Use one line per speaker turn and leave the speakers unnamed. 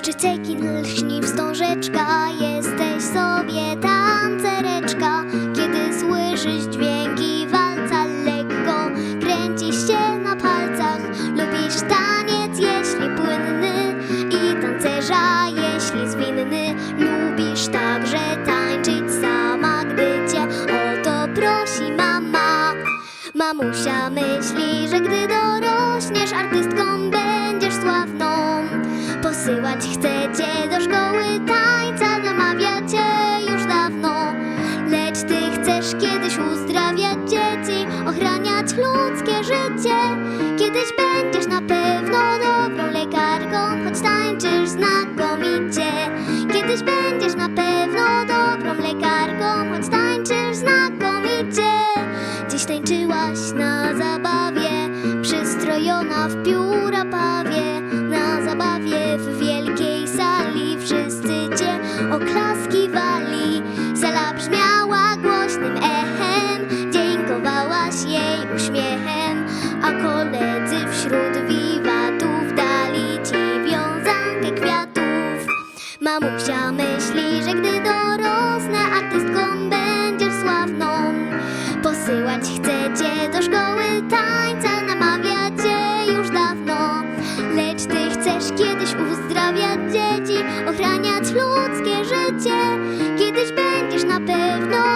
Błyszczy cekin, lśni wstążeczka Jesteś sobie tancereczka. Kiedy słyszysz dźwięki walca Lekko kręcisz się na palcach. Lubisz taniec, jeśli płynny I tancerza, jeśli zwinny. Lubisz także tańczyć sama Gdy cię o to prosi mama. Mamusia myśli, że gdy dorośniesz Artystką będziesz Posyłać chce cię do szkoły tańca Namawia cię już dawno. Lecz ty chcesz kiedyś uzdrawiać dzieci Ochraniać ludzkie życie. Kiedyś będziesz na pewno dobrą lekarką Choć tańczysz znakomicie. Kiedyś będziesz na pewno dobrą lekarką Choć tańczysz znakomicie. Dziś tańczyłaś na zabawie Przystrojona w pióra pawie. Na zabawie w wielkiej sali Wszyscy cię oklaskiwali Sala brzmiała głośnym echem Dziękowałaś jej uśmiechem A koledzy wśród wiwatów Dali ci wiązankę kwiatów. Mamusia myśli, że gdy dorosnę Artystką będziesz sławną. Posyłać chce cię do szkoły chcesz kiedyś uzdrawiać dzieci Ochraniać ludzkie życie? Kiedyś będziesz na pewno